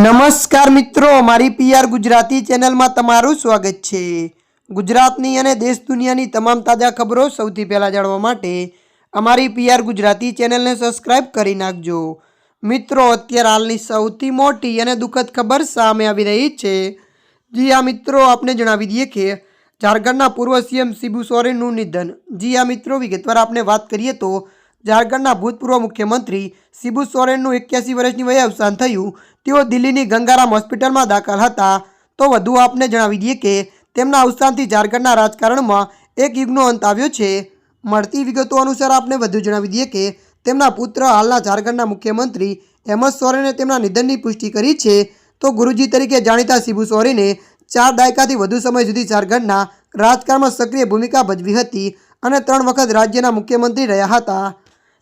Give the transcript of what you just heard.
નમસ્કાર મિત્રો, મારી પીઆર ગુજરાતી ચેનલમાં તમારું સ્વાગત છે. ગુજરાતની અને દેશ દુનિયાની તમામ તાજા ખબરો સૌથી પહેલાં જાણવા માટે અમારી પીઆર ગુજરાતી ચેનલને સબસ્ક્રાઇબ કરી નાખજો. મિત્રો, અત્યારે હાલની સૌથી મોટી અને દુઃખદ ખબર સામે આવી રહી છે. જી આ મિત્રો, આપને જણાવી દઈએ કે ઝારખંડના પૂર્વ સીએમ શિબુ સોરેનનું નિધન. જી આ મિત્રો, વિગતવાર આપણે વાત કરીએ તો ઝારખંડના ભૂતપૂર્વ મુખ્યમંત્રી શિબુ સોરેનનું એક્યાસી વર્ષની વયે અવસાન થયું. તેઓ દિલ્હીની ગંગારામ હોસ્પિટલમાં દાખલ હતા. તો વધુ આપને જણાવી દઈએ કે તેમના અવસાનથી ઝારખંડના રાજકારણમાં એક યુગનો અંત આવ્યો છે. મળતી વિગતો અનુસાર આપને વધુ જણાવી દઈએ કે તેમના પુત્ર હાલના ઝારખંડના મુખ્યમંત્રી હેમંત સોરેને તેમના નિધનની પુષ્ટિ કરી છે. તો ગુરુજી તરીકે જાણીતા શિબુ સોરેને ચાર દાયકાથી વધુ સમય સુધી ઝારખંડના રાજકારણમાં સક્રિય ભૂમિકા ભજવી હતી અને ત્રણ વખત રાજ્યના મુખ્યમંત્રી રહ્યા હતા.